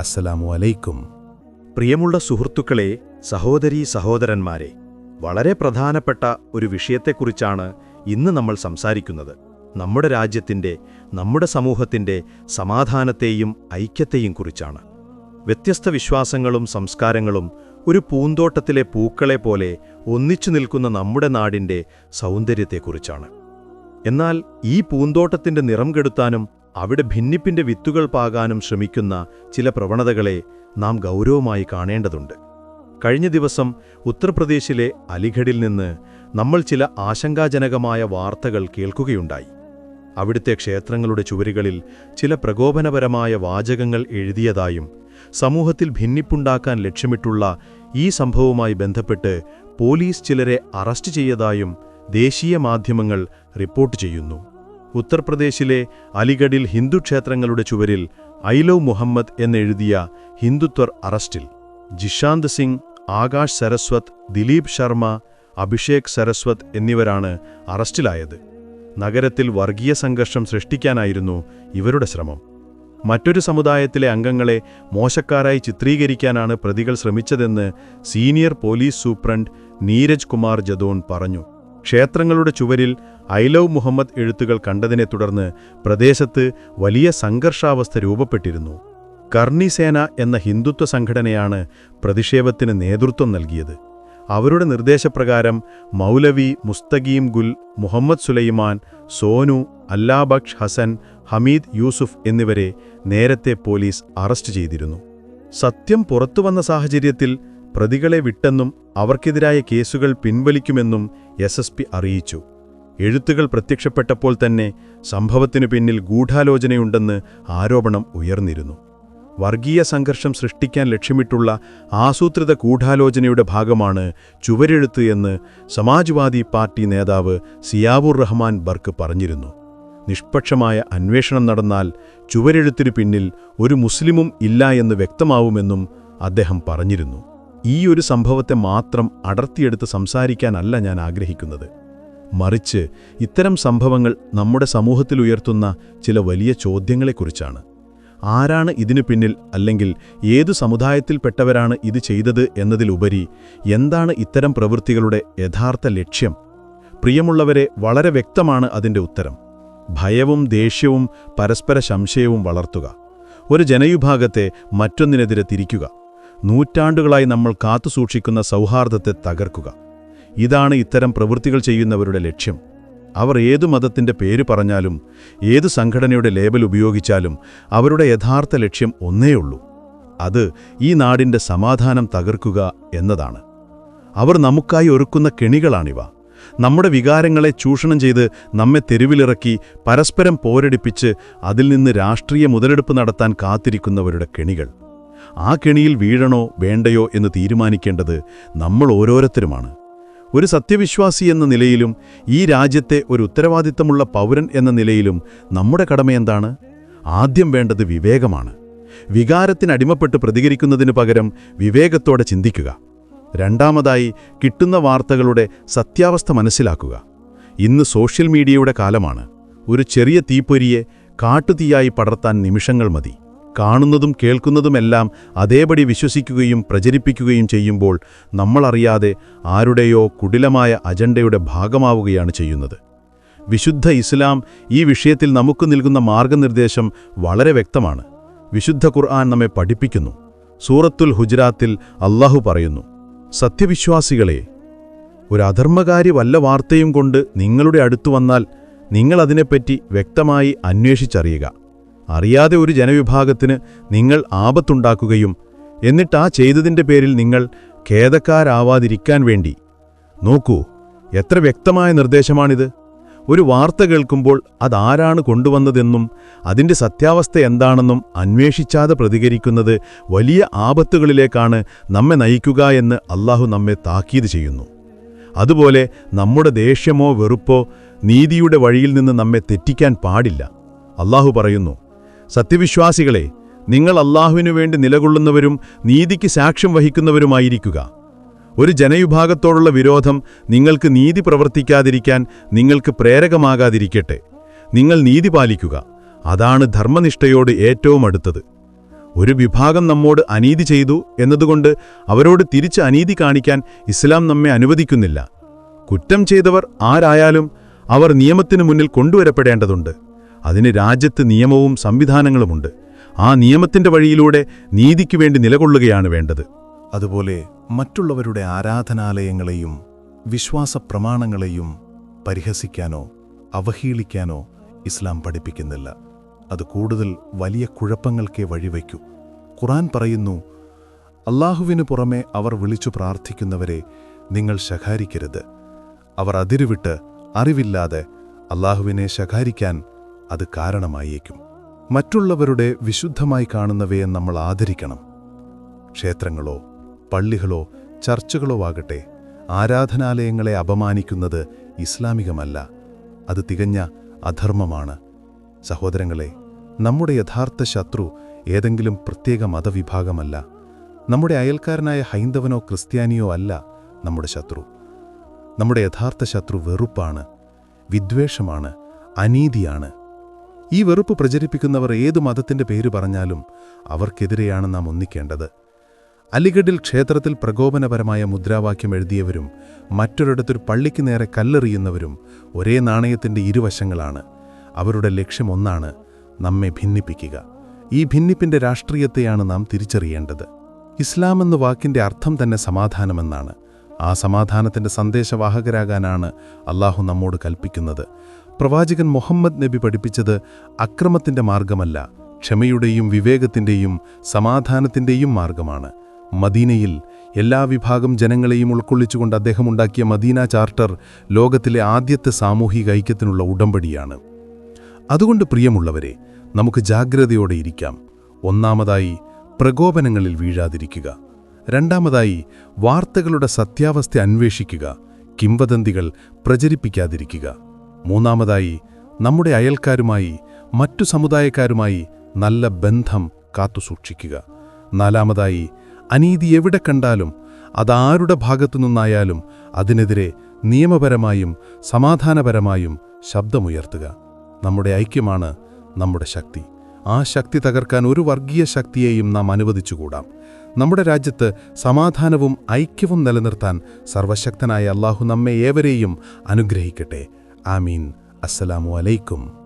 അസ്സലാമു അലൈക്കും. പ്രിയമുള്ള സുഹൃത്തുക്കളെ സഹോദരീ സഹോദരന്മാരെ വളരെ പ്രധാനപ്പെട്ട ഒരു വിഷയത്തെക്കുറിച്ചാണ് ഇന്ന് നമ്മൾ സംസാരിക്കുന്നത്. നമ്മുടെ രാജ്യത്തിന്റെ നമ്മുടെ സമൂഹത്തിന്റെ സമാധാനത്തെയും ഐക്യത്തെയും കുറിച്ചാണ്. വ്യത്യസ്ത വിശ്വാസങ്ങളും സംസ്കാരങ്ങളും ഒരു പൂന്തോട്ടത്തിലെ പൂക്കളെ പോലെ ഒന്നിച്ചു നിൽക്കുന്ന നമ്മുടെ നാടിന്റെ സൗന്ദര്യത്തെക്കുറിച്ചാണ്. എന്നാൽ ഈ പൂന്തോട്ടത്തിന്റെ നിറം കെടുത്താനും അവിടെ ഭിന്നിപ്പിന്റെ വിത്തുകൾ പാകാനും ശ്രമിക്കുന്ന ചില പ്രവണതകളെ നാം ഗൗരവമായി കാണേണ്ടതുണ്ട്. കഴിഞ്ഞ ദിവസം ഉത്തർപ്രദേശിലെ അലിഗഡിൽ നിന്ന് നമ്മൾ ചില ആശങ്കാജനകമായ വാർത്തകൾ കേൾക്കുകയുണ്ടായി. അവിടുത്തെ ക്ഷേത്രങ്ങളുടെ ചുവരുകളിൽ ചില പ്രകോപനപരമായ വാചകങ്ങൾ എഴുതിയതായും സമൂഹത്തിൽ ഭിന്നിപ്പുണ്ടാക്കാൻ ലക്ഷ്യമിട്ടുള്ള ഈ സംഭവവുമായി ബന്ധപ്പെട്ട് പോലീസ് ചിലരെ അറസ്റ്റ് ചെയ്തതായും ദേശീയ മാധ്യമങ്ങൾ റിപ്പോർട്ട് ചെയ്യുന്നു. ഉത്തർപ്രദേശിലെ അലിഗഡിൽ ഹിന്ദു ക്ഷേത്രങ്ങളുടെ ചുവരിൽ ഐലോ മുഹമ്മദ് എന്നെഴുതിയ ഹിന്ദുത്വർ അറസ്റ്റിൽ. ജിഷാന്ത് സിംഗ് ആകാശ് സരസ്വത് ദിലീപ് ശർമ്മ അഭിഷേക് സരസ്വത് എന്നിവരാണ് അറസ്റ്റിലായത്. നഗരത്തിൽ വർഗീയ സംഘർഷം സൃഷ്ടിക്കാനായിരുന്നു ഇവരുടെ ശ്രമം. മറ്റൊരു സമുദായത്തിലെ അംഗങ്ങളെ മോശക്കാരായി ചിത്രീകരിക്കാനാണ് പ്രതികൾ ശ്രമിച്ചതെന്ന് senior police superintendent Neeraj Kumar Jadon പറഞ്ഞു. ക്ഷേത്രങ്ങളുടെ ചുവരിൽ ഐ ലവ് മുഹമ്മദ് എഴുത്തുകൾ കണ്ടതിനെ തുടർന്ന് പ്രദേശത്ത് വലിയ സംഘർഷാവസ്ഥ രൂപപ്പെട്ടിരുന്നു. കർണിസേന എന്ന ഹിന്ദുത്വ സംഘടനയാണ് പ്രതിഷേധത്തിന് നേതൃത്വം നൽകിയത്. അവരുടെ നിർദ്ദേശപ്രകാരം മൗലവി മുസ്തഖീം ഗുൽ മുഹമ്മദ് സുലൈമാൻ സോനു അല്ലാബക്ഷ് ഹസൻ ഹമീദ് യൂസുഫ് എന്നിവരെ നേരത്തെ പോലീസ് അറസ്റ്റ് ചെയ്തിരുന്നു. സത്യം പുറത്തുവന്ന സാഹചര്യത്തിൽ പ്രതികളെ വിട്ടെന്നും അവർക്കെതിരായ കേസുകൾ പിൻവലിക്കുമെന്നും എസ് എസ് പി അറിയിച്ചു. എഴുത്തുകൾ പ്രത്യക്ഷപ്പെട്ടപ്പോൾ തന്നെ സംഭവത്തിനു പിന്നിൽ ഗൂഢാലോചനയുണ്ടെന്ന് ആരോപണം ഉയർന്നിരുന്നു. വർഗീയ സംഘർഷം സൃഷ്ടിക്കാൻ ലക്ഷ്യമിട്ടുള്ള ആസൂത്രിത ഗൂഢാലോചനയുടെ ഭാഗമാണ് ചുവരെഴുത്ത് എന്ന് സമാജ്വാദി പാർട്ടി നേതാവ് സിയാവുർ റഹ്മാൻ ബർക്ക് പറഞ്ഞിരുന്നു. നിഷ്പക്ഷമായ അന്വേഷണം നടന്നാൽ ചുവരെഴുത്തിനു പിന്നിൽ ഒരു മുസ്ലിമും ഇല്ല എന്ന് വ്യക്തമാവുമെന്നും അദ്ദേഹം പറഞ്ഞിരുന്നു. ഈ ഒരു സംഭവത്തെ മാത്രം അടർത്തിയെടുത്ത് സംസാരിക്കാനല്ല ഞാൻ ആഗ്രഹിക്കുന്നത്. മറിച്ച് ഇത്തരം സംഭവങ്ങൾ നമ്മുടെ സമൂഹത്തിൽ ഉയർത്തുന്ന ചില വലിയ ചോദ്യങ്ങളെക്കുറിച്ചാണ്. ആരാണ് ഇതിനു പിന്നിൽ അല്ലെങ്കിൽ ഏതു സമുദായത്തിൽപ്പെട്ടവരാണ് ഇത് ചെയ്തത് എന്നതിലുപരി എന്താണ് ഇത്തരം പ്രവൃത്തികളുടെ യഥാർത്ഥ ലക്ഷ്യം? പ്രിയമുള്ളവരെ വളരെ വ്യക്തമാണ് അതിന്റെ ഉത്തരം. ഭയവും ദേഷ്യവും പരസ്പര സംശയവും വളർത്തുക. ഒരു ജനവിഭാഗത്തെ മറ്റൊന്നിനെതിരെ തിരിക്കുക. നൂറ്റാണ്ടുകളായി നമ്മൾ കാത്തുസൂക്ഷിക്കുന്ന സൗഹാർദ്ദത്തെ തകർക്കുക. ഇതാണ് ഇത്തരം പ്രവൃത്തികൾ ചെയ്യുന്നവരുടെ ലക്ഷ്യം. അവർ ഏതു മതത്തിന്റെ പേര് പറഞ്ഞാലും ഏത് സംഘടനയുടെ ലേബൽ ഉപയോഗിച്ചാലും അവരുടെ യഥാർത്ഥ ലക്ഷ്യം ഒന്നേയുള്ളൂ. അത് ഈ നാടിന്റെ സമാധാനം തകർക്കുക എന്നതാണ്. അവർ നമുക്കായി ഒരുക്കുന്ന കെണികളാണിവ. നമ്മുടെ വികാരങ്ങളെ ചൂഷണം ചെയ്ത് നമ്മെ തെരുവിലിറക്കി പരസ്പരം പോരടിപ്പിച്ച് അതിൽ നിന്ന് രാഷ്ട്രീയ മുതലെടുപ്പ് നടത്താൻ കാത്തിരിക്കുന്നവരുടെ കെണികൾ. ആ കെണിയിൽ വീഴണോ വേണ്ടയോ എന്ന് തീരുമാനിക്കേണ്ടത് നമ്മൾ ഓരോരുത്തരുമാണ്. ഒരു സത്യവിശ്വാസി എന്ന നിലയിലും ഈ രാജ്യത്തെ ഒരു ഉത്തരവാദിത്തമുള്ള പൗരൻ എന്ന നിലയിലും നമ്മുടെ കടമയെന്താണ് ആദ്യം വേണ്ടത് വിവേകമാണ്. വികാരത്തിനടിമപ്പെട്ട് പ്രതികരിക്കുന്നതിനു പകരം വിവേകത്തോടെ ചിന്തിക്കുക. രണ്ടാമതായി കിട്ടുന്ന വാർത്തകളുടെ സത്യാവസ്ഥ മനസ്സിലാക്കുക. ഇന്ന് സോഷ്യൽ മീഡിയയുടെ കാലമാണ്. ഒരു ചെറിയ തീപ്പൊരിയെ കാട്ടുതീയായി പടർത്താൻ നിമിഷങ്ങൾ മതി. കാണുന്നതും കേൾക്കുന്നതുമെല്ലാം അതേപടി വിശ്വസിക്കുകയും പ്രചരിപ്പിക്കുകയും ചെയ്യുമ്പോൾ നമ്മളറിയാതെ ആരുടെയോ കുടിലമായ അജണ്ടയുടെ ഭാഗമാവുകയാണ് ചെയ്യുന്നത്. വിശുദ്ധ ഇസ്ലാം ഈ വിഷയത്തിൽ നമുക്ക് നൽകുന്ന മാർഗനിർദ്ദേശം വളരെ വ്യക്തമാണ്. വിശുദ്ധ ഖുർആൻ നമ്മെ പഠിപ്പിക്കുന്നു. സൂറത്തുൽ ഹുജറാത്തിൽ അള്ളാഹു പറയുന്നു സത്യവിശ്വാസികളെ ഒരു വല്ല വാർത്തയും കൊണ്ട് നിങ്ങളുടെ അടുത്തു വന്നാൽ നിങ്ങളതിനെപ്പറ്റി വ്യക്തമായി അന്വേഷിച്ചറിയുക. അറിയാതെ ഒരു ജനവിഭാഗത്തിന് നിങ്ങൾ ആപത്തുണ്ടാക്കുകയും എന്നിട്ട് ആ ചെയ്തതിന്റെ പേരിൽ നിങ്ങൾ ഖേദക്കാരാവാതിരിക്കാൻ വേണ്ടി. നോക്കൂ എത്ര വ്യക്തമായ നിർദ്ദേശമാണിത്. ഒരു വാർത്ത കേൾക്കുമ്പോൾ അതാരാണ് കൊണ്ടുവന്നതെന്നും അതിന്റെ സത്യാവസ്ഥ എന്താണെന്നും അന്വേഷിച്ചാതെ പ്രതികരിക്കുന്നത് വലിയ ആപത്തുകളിലേക്കാണ് നമ്മെ നയിക്കുക എന്ന് അള്ളാഹു നമ്മെ താക്കീത് ചെയ്യുന്നു. അതുപോലെ നമ്മുടെ ദേഷ്യമോ വെറുപ്പോ നീതിയുടെ വഴിയിൽ നിന്ന് നമ്മെ തെറ്റിക്കാൻ പാടില്ല. അള്ളാഹു പറയുന്നു സത്യവിശ്വാസികളെ നിങ്ങൾ അള്ളാഹുവിനു വേണ്ടി നിലകൊള്ളുന്നവരും നീതിക്ക് സാക്ഷ്യം വഹിക്കുന്നവരുമായിരിക്കുക. ഒരു ജനവിഭാഗത്തോടുള്ള വിരോധം നിങ്ങൾക്ക് നീതി പ്രവർത്തിക്കാതിരിക്കാൻ നിങ്ങൾക്ക് പ്രേരകമാകാതിരിക്കട്ടെ. നിങ്ങൾ നീതി പാലിക്കുക. അതാണ് ധർമ്മനിഷ്ഠയോട് ഏറ്റവും അടുത്തത്. ഒരു വിഭാഗം നമ്മോട് അനീതി ചെയ്തു എന്നതുകൊണ്ട് അവരോട് തിരിച്ച് അനീതി കാണിക്കാൻ ഇസ്ലാം നമ്മെ അനുവദിക്കുന്നില്ല. കുറ്റം ചെയ്തവർ ആരായാലും അവർ നിയമത്തിനു മുന്നിൽ കൊണ്ടുവരപ്പെടേണ്ടതുണ്ട്. അതിന് രാജ്യത്ത് നിയമവും സംവിധാനങ്ങളുമുണ്ട്. ആ നിയമത്തിന്റെ വഴിയിലൂടെ നീതിക്കു വേണ്ടി നിലകൊള്ളുകയാണ് വേണ്ടത്. അതുപോലെ മറ്റുള്ളവരുടെ ആരാധനാലയങ്ങളെയും വിശ്വാസ പ്രമാണങ്ങളെയും പരിഹസിക്കാനോ അവഹേളിക്കാനോ ഇസ്ലാം പഠിപ്പിക്കുന്നില്ല. അത് കൂടുതൽ വലിയ കുഴപ്പങ്ങൾക്കേ വഴിവയ്ക്കൂ. ഖുറാൻ പറയുന്നു അള്ളാഹുവിനു പുറമെ അവർ വിളിച്ചു പ്രാർത്ഥിക്കുന്നവരെ നിങ്ങൾ ശകാരിക്കരുത്. അവർ അതിരുവിട്ട് അറിവില്ലാതെ അള്ളാഹുവിനെ ശകാരിക്കാൻ അത് കാരണമായേക്കും. മറ്റുള്ളവരുടെ വിശുദ്ധമായി കാണുന്നവയെ നമ്മൾ ആദരിക്കണം. ക്ഷേത്രങ്ങളോ പള്ളികളോ ചർച്ചുകളോ ആകട്ടെ ആരാധനാലയങ്ങളെ അപമാനിക്കുന്നത് ഇസ്ലാമികമല്ല. അത് തികഞ്ഞ അധർമ്മമാണ്. സഹോദരങ്ങളെ നമ്മുടെ യഥാർത്ഥ ശത്രു ഏതെങ്കിലും പ്രത്യേക മതവിഭാഗമല്ല. നമ്മുടെ അയൽക്കാരനായ ഹൈന്ദവനോ ക്രിസ്ത്യാനിയോ അല്ല നമ്മുടെ ശത്രു. നമ്മുടെ യഥാർത്ഥ ശത്രു വെറുപ്പാണ് വിദ്വേഷമാണ് അനീതിയാണ്. ഈ വെറുപ്പ് പ്രചരിപ്പിക്കുന്നവർ ഏതു മതത്തിന്റെ പേര് പറഞ്ഞാലും അവർക്കെതിരെയാണ് നാം ഒന്നിക്കേണ്ടത്. അലിഗഡിൽ ക്ഷേത്രത്തിൽ പ്രകോപനപരമായ മുദ്രാവാക്യം എഴുതിയവരും മറ്റൊരിടത്തൊരു പള്ളിക്ക് നേരെ കല്ലെറിയുന്നവരും ഒരേ നാണയത്തിന്റെ ഇരുവശങ്ങളാണ്. അവരുടെ ലക്ഷ്യം ഒന്നാണ് നമ്മെ ഭിന്നിപ്പിക്കുക. ഈ ഭിന്നിപ്പിന്റെ രാഷ്ട്രീയത്തെയാണ് നാം തിരിച്ചറിയേണ്ടത്. ഇസ്ലാം എന്ന വാക്കിന്റെ അർത്ഥം തന്നെ സമാധാനമെന്നാണ്. ആ സമാധാനത്തിന്റെ സന്ദേശവാഹകരാകാനാണ് അള്ളാഹു നമ്മോട് കൽപ്പിക്കുന്നത്. പ്രവാചകൻ മുഹമ്മദ് നബി പഠിപ്പിച്ചത് അക്രമത്തിന്റെ മാർഗമല്ല ക്ഷമയുടെയും വിവേകത്തിന്റെയും സമാധാനത്തിന്റെയും മാർഗമാണ്. മദീനയിൽ എല്ലാ വിഭാഗം ജനങ്ങളെയും ഉൾക്കൊള്ളിച്ചുകൊണ്ട് അദ്ദേഹം ഉണ്ടാക്കിയ മദീന ചാർട്ടർ ലോകത്തിലെ ആദ്യത്തെ സാമൂഹിക ഐക്യത്തിനുള്ള ഉടമ്പടിയാണ്. അതുകൊണ്ട് പ്രിയമുള്ളവരെ നമുക്ക് ജാഗ്രതയോടെ ഇരിക്കാം. ഒന്നാമതായി പ്രകോപനങ്ങളിൽ വീഴാതിരിക്കുക. രണ്ടാമതായി വാർത്തകളുടെ സത്യാവസ്ഥ അന്വേഷിക്കുക. കിംവദന്തികൾ പ്രചരിപ്പിക്കാതിരിക്കുക. മൂന്നാമതായി നമ്മുടെ അയൽക്കാരുമായി മറ്റു സമുദായക്കാരുമായി നല്ല ബന്ധം കാത്തുസൂക്ഷിക്കുക. നാലാമതായി അനീതി എവിടെ കണ്ടാലും അതാരുടെ ഭാഗത്തു നിന്നായാലും അതിനെതിരെ നിയമപരമായും സമാധാനപരമായും ശബ്ദമുയർത്തുക. നമ്മുടെ ഐക്യമാണ് നമ്മുടെ ശക്തി. ആ ശക്തി തകർക്കാൻ ഒരു വർഗീയ ശക്തിയെയും നാം അനുവദിച്ചുകൂടാം. നമ്മുടെ രാജ്യത്ത് സമാധാനവും ഐക്യവും നിലനിർത്താൻ സർവശക്തനായ അള്ളാഹു നമ്മെ ഏവരെയും അനുഗ്രഹിക്കട്ടെ. ആമീൻ അസ്സലാമു അലൈക്കും